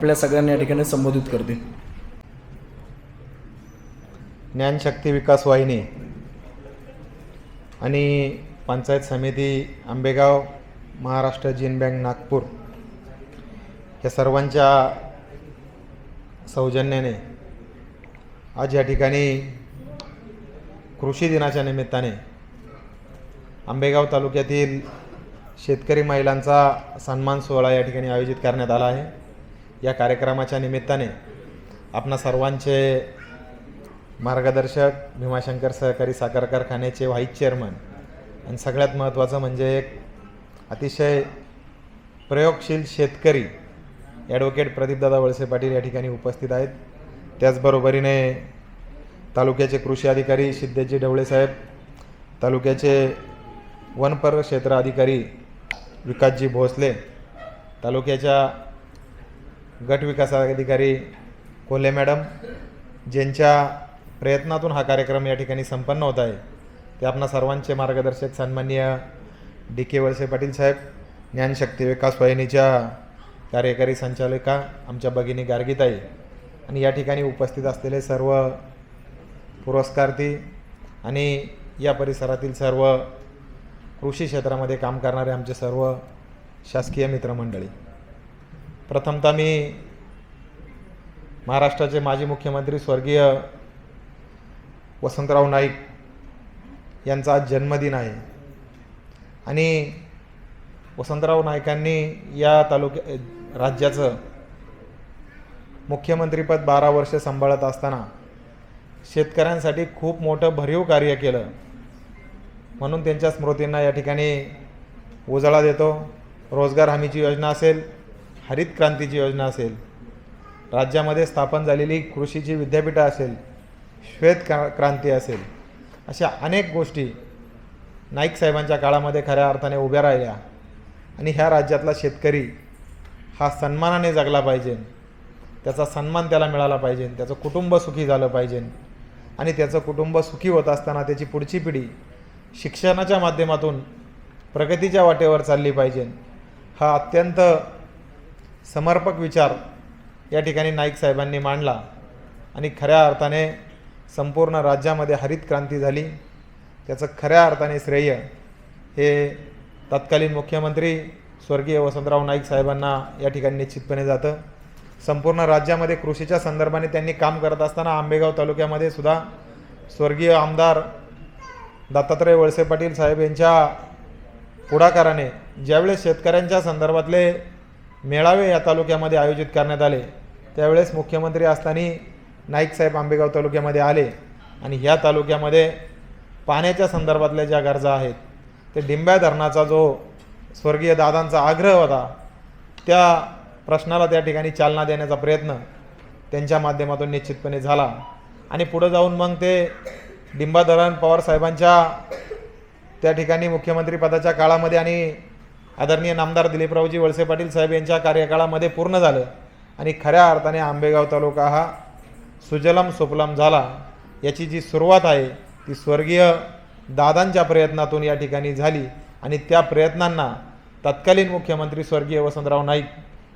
आपल्या सगळ्यांना या ठिकाणी संबोधित करते ज्ञानशक्ती विकास वाहिनी आणि पंचायत समिती आंबेगाव महाराष्ट्र जीन बँक नागपूर या सर्वांच्या सौजन्याने आज या ठिकाणी कृषी दिनाच्या निमित्ताने आंबेगाव तालुक्यातील शेतकरी महिलांचा सन्मान सोहळा या ठिकाणी आयोजित करण्यात आला आहे. या कार्यक्रमाच्या निमित्ताने आपणा सर्वांचे मार्गदर्शक भीमाशंकर सहकारी साखर कारखान्याचे व्हाईस चेअरमन. आणि सगळ्यात महत्त्वाचं म्हणजे एक अतिशय प्रयोगशील शेतकरी ॲडव्होकेट प्रदीपदादा वळसे पाटील या ठिकाणी उपस्थित आहेत. त्याचबरोबरीने तालुक्याचे कृषी अधिकारी सिद्धेजी ढवळे साहेब तालुक्याचे वनपर क्षेत्र अधिकारी विकासजी भोसले तालुक्याच्या गट विकास अधिकारी कोल्हे मॅडम ज्यांच्या प्रयत्नातून हा कार्यक्रम या ठिकाणी संपन्न होत आहे ते आपणा सर्वांचे मार्गदर्शक सन्माननीय डी के वळसे पाटील साहेब ज्ञानशक्ती विकास वाहिनीच्या कार्यकारी संचालिका आमच्या भगिनी गार्गीताई आणि या ठिकाणी उपस्थित असलेले सर्व पुरस्कार्थी आणि या परिसरातील सर्व कृषी क्षेत्रामध्ये काम करणारे आमचे सर्व शासकीय मित्रमंडळी. प्रथमतः मी महाराष्ट्राचे माजी मुख्यमंत्री स्वर्गीय वसंतराव नाईक यांचा आज जन्मदिन आहे. आणि वसंतराव नाईकांनी या तालुक्या राज्याचं मुख्यमंत्रीपद बारा वर्ष सांभाळत असताना शेतकऱ्यांसाठी खूप मोठं भरीव कार्य केलं. म्हणून त्यांच्या स्मृतींना या ठिकाणी उजाळा देतो. रोजगार हमीची योजना असेल हरित क्रांतीची योजना असेल राज्यामध्ये स्थापन झालेली कृषीची विद्यापीठं असेल श्वेत क्रा क्रांती असेल अशा अनेक गोष्टी नाईक साहेबांच्या काळामध्ये खऱ्या अर्थाने उभ्या राहिल्या. आणि ह्या राज्यातला शेतकरी हा सन्मानाने जगला पाहिजे. त्याचा सन्मान त्याला मिळाला पाहिजे. त्याचं कुटुंब सुखी झालं पाहिजे. आणि त्याचं कुटुंब सुखी होत असताना त्याची पुढची पिढी शिक्षणाच्या माध्यमातून प्रगतीच्या वाटेवर चालली पाहिजे. हा अत्यंत समर्पक विचार या ठिकाणी नाईक साहेबांनी मांडला आणि खऱ्या अर्थाने संपूर्ण राज्यामध्ये हरित क्रांती झाली. त्याचं खऱ्या अर्थाने श्रेय हे तत्कालीन मुख्यमंत्री स्वर्गीय वसंतराव नाईक साहेबांना या ठिकाणी निश्चितपणे जातं. संपूर्ण राज्यामध्ये कृषीच्या संदर्भाने त्यांनी काम करत असताना आंबेगाव तालुक्यामध्ये सुद्धा स्वर्गीय आमदार दत्तात्रय वळसे पाटील साहेब यांच्या पुढाकाराने ज्यावेळेस शेतकऱ्यांच्या संदर्भातले मेळावे या तालुक्यामध्ये आयोजित करण्यात आले. त्यावेळेस मुख्यमंत्री असताना नाईकसाहेब आंबेगाव तालुक्यामध्ये आले आणि ह्या तालुक्यामध्ये पाण्याच्या संदर्भातल्या ज्या गरजा आहेत ते डिंब्या धरणाचा जो स्वर्गीय दादांचा आग्रह होता त्या प्रश्नाला त्या ठिकाणी चालना देण्याचा प्रयत्न त्यांच्या माध्यमातून निश्चितपणे झाला. आणि पुढं जाऊन मग ते डिंबा धरण पवारसाहेबांच्या त्या ठिकाणी मुख्यमंत्रीपदाच्या काळामध्ये आणि आदरणीय नामदार दिलीपरावजी वळसे पाटील साहेब यांच्या कार्यकाळामध्ये पूर्ण झालं. आणि खऱ्या अर्थाने आंबेगाव तालुका हा सुजलम सुफलम झाला. याची जी सुरुवात आहे ती स्वर्गीय दादांच्या प्रयत्नातून या ठिकाणी झाली. आणि त्या प्रयत्नांना तत्कालीन मुख्यमंत्री स्वर्गीय वसंतराव नाईक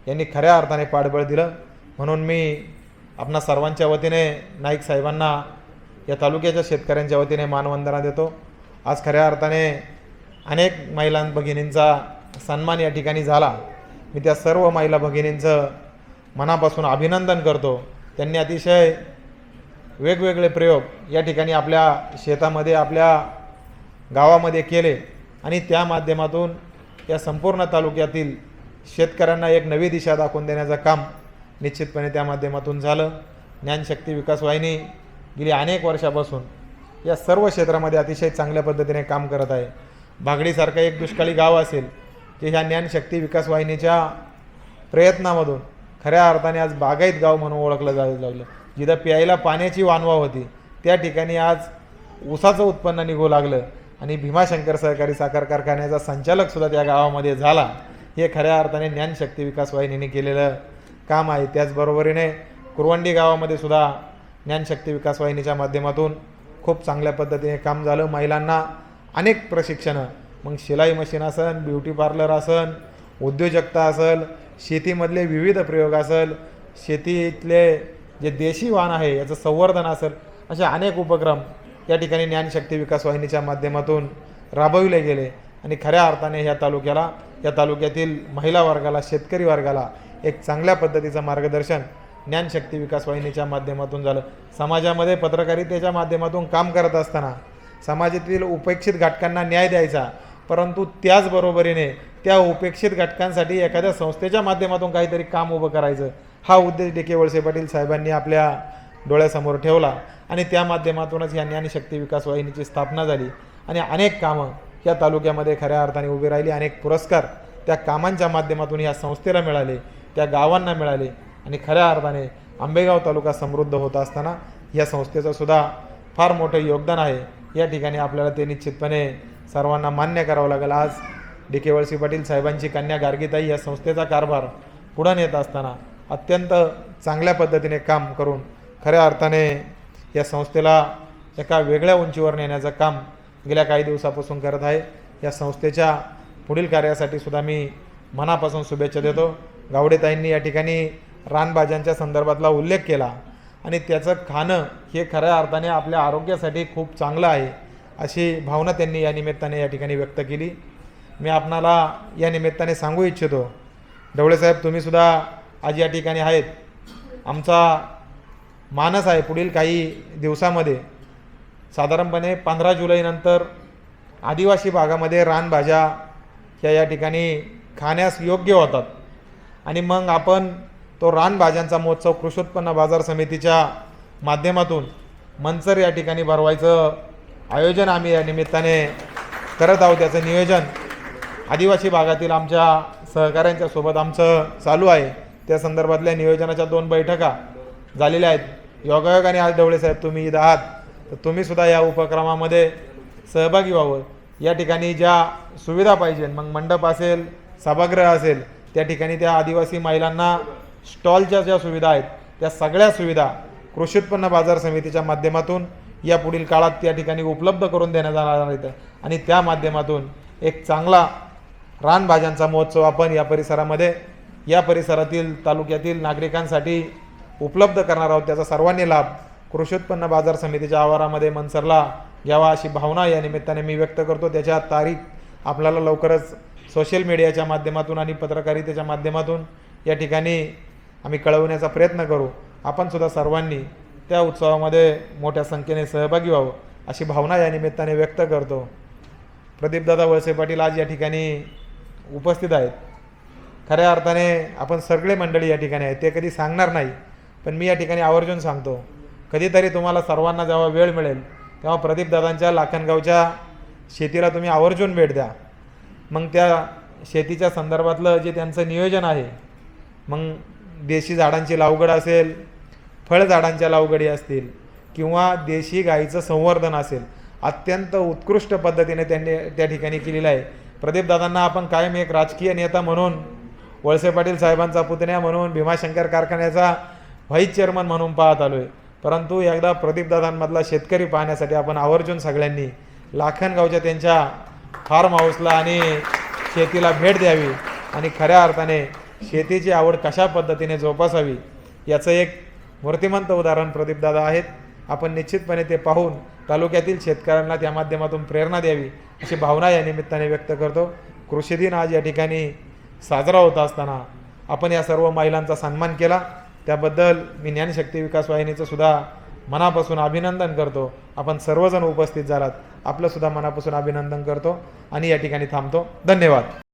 यांनी खऱ्या अर्थाने पाठबळ दिलं. म्हणून मी आपणा सर्वांच्या वतीने नाईक साहेबांना या तालुक्याच्या शेतकऱ्यांच्या वतीने मानवंदना देतो. आज खऱ्या अर्थाने अनेक महिला भगिनींचा सन्मान या ठिकाणी झाला. मी त्या सर्व महिला भगिनींचं मनापासून अभिनंदन करतो. त्यांनी अतिशय वेगवेगळे प्रयोग या ठिकाणी आपल्या शेतामध्ये आपल्या गावामध्ये केले आणि त्या माध्यमातून या संपूर्ण तालुक्यातील शेतकऱ्यांना एक नवी दिशा दाखवून देण्याचं काम निश्चितपणे त्या माध्यमातून झालं. ज्ञानशक्ती विकास वाहिनी गेली अनेक वर्षापासून या सर्व क्षेत्रामध्ये अतिशय चांगल्या पद्धतीने काम करत आहे. भागडीसारखं एक दुष्काळी गाव असेल की ह्या ज्ञानशक्ती विकास वाहिनीच्या प्रयत्नामधून खऱ्या अर्थाने आज बागायत गाव म्हणून ओळखलं जायला लागलं. जिथं प्यायला पाण्याची वानवा होती त्या ठिकाणी आज ऊसाचं उत्पन्न निघू लागलं आणि भीमाशंकर सहकारी साखर कारखान्याचा संचालकसुद्धा त्या गावामध्ये झाला. हे खऱ्या अर्थाने ज्ञानशक्ती विकास वाहिनीने केलेलं काम आहे. त्याचबरोबरीने कुरवंडी गावामध्ये सुद्धा ज्ञानशक्ती विकास वाहिनीच्या माध्यमातून खूप चांगल्या पद्धतीने काम झालं. महिलांना अनेक प्रशिक्षणं मग शिलाई मशीन असन ब्युटी पार्लर असन उद्योजकता असेल शेतीमधले विविध प्रयोग असेल शेतीतले जे देशी वाण आहे याचं संवर्धन असेल असे अनेक उपक्रम या ठिकाणी ज्ञानशक्ती विकास वाहिनीच्या माध्यमातून राबविले गेले. आणि खऱ्या अर्थाने ह्या तालुक्याला या तालुक्यातील महिला वर्गाला शेतकरी वर्गाला एक चांगल्या पद्धतीचं मार्गदर्शन ज्ञानशक्ती विकास वाहिनीच्या माध्यमातून झालं. समाजामध्ये पत्रकारितेच्या माध्यमातून काम करत असताना समाजातील उपेक्षित घटकांना न्याय द्यायचा परंतु त्याचबरोबरीने त्या उपेक्षित घटकांसाठी एखाद्या संस्थेच्या माध्यमातून काहीतरी काम उभं करायचं. हा उद्देश डी वळसे पाटील साहेबांनी आपल्या डोळ्यासमोर ठेवला आणि त्या माध्यमातूनच या ज्ञानशक्ती विकास वाहिनीची स्थापना झाली आणि अनेक कामं या तालुक्यामध्ये खऱ्या अर्थाने उभी राहिली. अनेक पुरस्कार त्या कामांच्या माध्यमातून या संस्थेला मिळाले त्या गावांना मिळाले आणि खऱ्या अर्थाने आंबेगाव तालुका समृद्ध होत असताना या संस्थेचं सुद्धा फार मोठं योगदान आहे. या ठिकाणी आपल्याला ते निश्चितपणे सर्वांना मान्य करावं लागेल. आज डी के वळसी पाटील साहेबांची कन्या गार्गीताई या संस्थेचा कारभार पुढं नेत असताना अत्यंत चांगल्या पद्धतीने काम करून खऱ्या अर्थाने या संस्थेला एका वेगळ्या उंचीवर नेण्याचं काम गेल्या काही दिवसापासून करत आहे. या संस्थेच्या पुढील कार्यासाठी सुद्धा मी मनापासून शुभेच्छा देतो. गावडेताईंनी या ठिकाणी रानभाज्यांच्या संदर्भातला उल्लेख केला आणि त्याचं खाणं हे खऱ्या अर्थाने आपल्या आरोग्यासाठी खूप चांगलं आहे. अशी भावना त्यांनी या निमित्ताने या ठिकाणी व्यक्त केली. मी आपणाला या निमित्ताने सांगू इच्छितो ढवळेसाहेब तुम्हीसुद्धा आज या ठिकाणी आहेत. आमचा मानस आहे पुढील काही दिवसामध्ये. साधारणपणे पंधरा जुलैनंतर आदिवासी भागामध्ये रानभाज्या ह्या या ठिकाणी खाण्यास योग्य होतात. आणि मग आपण तो रानभाज्यांचा महोत्सव कृषी उत्पन्न बाजार समितीच्या माध्यमातून मंचर या ठिकाणी भरवायचं आयोजन आम्ही या निमित्ताने करत आहोत. त्याचं नियोजन आदिवासी भागातील आमच्या सहकाऱ्यांच्या सोबत आमचं चालू आहे. त्या संदर्भातल्या नियोजनाच्या दोन बैठका झालेल्या आहेत. योगायोगाने आज ढवळे साहेब तुम्ही इथं आहात. तर तुम्ही सुद्धा या उपक्रमामध्ये सहभागी व्हावं. या ठिकाणी ज्या सुविधा पाहिजे मग मंडप असेल सभागृह असेल त्या ठिकाणी त्या आदिवासी महिलांना स्टॉलच्या ज्या सुविधा आहेत त्या सगळ्या सुविधा कृषी उत्पन्न बाजार समितीच्या माध्यमातून या पुढील काळात त्या ठिकाणी उपलब्ध करून देण्यात जाणार आहेत आणि त्या माध्यमातून एक चांगला रानभाज्यांचा महोत्सव आपण या परिसरामध्ये या परिसरातील तालुक्यातील नागरिकांसाठी उपलब्ध करणार आहोत. त्याचा सर्वांनी लाभ कृषी उत्पन्न बाजार समितीच्या आवारामध्ये मनसरला घ्यावा अशी भावना या निमित्ताने मी व्यक्त करतो. त्याच्या तारीख आपल्याला लवकरच सोशल मीडियाच्या माध्यमातून आणि पत्रकारितेच्या माध्यमातून या ठिकाणी आम्ही कळवण्याचा प्रयत्न करू. आपण सुद्धा सर्वांनी त्या उत्सवामध्ये मोठ्या संख्येने सहभागी व्हावं अशी भावना या निमित्ताने व्यक्त करतो. प्रदीपदादा वळसे पाटील आज या ठिकाणी उपस्थित आहेत. खऱ्या अर्थाने आपण सगळे मंडळी या ठिकाणी आहेत. ते कधी सांगणार नाही पण मी या ठिकाणी आवर्जून सांगतो. कधीतरी तुम्हाला सर्वांना जेव्हा वेळ मिळेल तेव्हा प्रदीपदादांच्या लाखनगावच्या शेतीला तुम्ही आवर्जून भेट द्या. मग त्या शेतीच्या संदर्भातलं जे त्यांचं नियोजन आहे मग देशी झाडांची लावगड असेल फळझाडांच्या लावगडी असतील किंवा देशी गाईचं संवर्धन असेल अत्यंत उत्कृष्ट पद्धतीने त्यांनी त्या ठिकाणी केलेलं आहे. प्रदीपदादांना आपण कायम एक राजकीय नेता म्हणून वळसे पाटील साहेबांचा पुतण्या म्हणून भीमाशंकर कारखान्याचा व्हाईस चेअरमन म्हणून पाहत आलो आहे परंतु एकदा प्रदीपदादांमधला शेतकरी पाहण्यासाठी आपण आवर्जून सगळ्यांनी लाखनगावच्या त्यांच्या फार्म हाऊसला आणि शेतीला भेट द्यावी आणि खऱ्या अर्थाने शेतीची आवड कशा पद्धतीने जोपासावी याचं एक मूर्तिमंत उदाहरण प्रदीपदादा आहेत. आपण निश्चितपणे ते पाहून तालुक्यातील शेतकऱ्यांना त्या माध्यमातून प्रेरणा द्यावी अशी भावना या निमित्ताने व्यक्त करतो. कृषी दिन आज या ठिकाणी साजरा होत असताना आपण या सर्व महिलांचा सन्मान केला. त्याबद्दल मी ज्ञानशक्ती विकास वाहिनीचं सुद्धा मनापासून अभिनंदन करतो. आपण सर्वजण उपस्थित झालात. आपलंसुद्धा मनापासून अभिनंदन करतो आणि या ठिकाणी थांबतो. धन्यवाद.